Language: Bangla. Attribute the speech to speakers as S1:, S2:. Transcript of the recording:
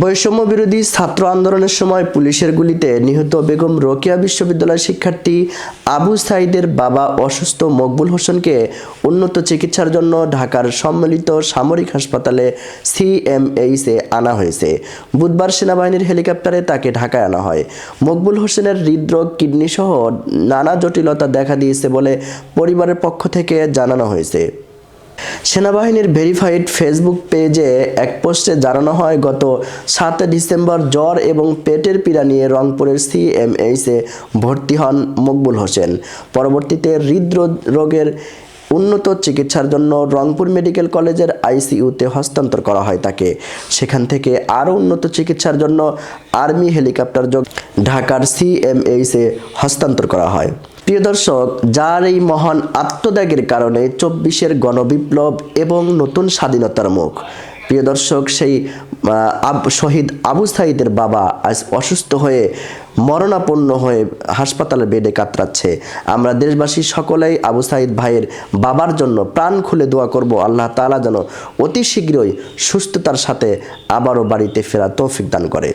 S1: বৈষম্য বিরোধী ছাত্র আন্দোলনের সময় পুলিশের গুলিতে নিহত বেগম রোকেয়া বিশ্ববিদ্যালয়ের শিক্ষার্থী আবু সাইদের বাবা অসুস্থ মকবুল হোসেনকে উন্নত চিকিৎসার জন্য ঢাকার সম্মিলিত সামরিক হাসপাতালে সিএমএইসে আনা হয়েছে। বুধবার সেনাবাহিনীর হেলিকপ্টারে তাকে ঢাকায় আনা হয়। মকবুল হোসেনের হৃদরোগ কিডনি সহ নানা জটিলতা দেখা দিয়েছে বলে পরিবারের পক্ষ থেকে জানানো হয়েছে। সেনাবাহিনীর ভেরিফাইড ফেসবুক পেজে এক পোস্টে জানানো হয়, গত সাত ডিসেম্বর জ্বর এবং পেটের পীড়া নিয়ে রংপুরের সিএমএইসে ভর্তি হন মকবুল হোসেন। পরবর্তীতে হৃদরোগের উন্নত চিকিৎসার জন্য রংপুর মেডিকেল কলেজের আইসিইউতে হস্তান্তর করা হয় তাকে। সেখান থেকে আরও উন্নত চিকিৎসার জন্য আর্মি হেলিকপ্টার যোগ ঢাকার সিএমএইসে হস্তান্তর করা হয়। প্রিয় দর্শক, যার এই মহান আত্মত্যাগের কারণে চব্বিশের গণবিপ্লব এবং নতুন স্বাধীনতার মুখ। প্রিয় দর্শক, সেই শহীদ আবু সাইদের বাবা আজ অসুস্থ হয়ে মরণাপন্ন হয়ে হাসপাতালে বেডে কাতরাচ্ছে। আমরা দেশবাসী সকলেই আবু সাইদ ভাইয়ের বাবার জন্য প্রাণ খুলে দোয়া করব। আল্লাহ তালা যেন অতি শীঘ্রই সুস্থতার সাথে আবারও বাড়িতে ফেরা তৌফিক দান করে।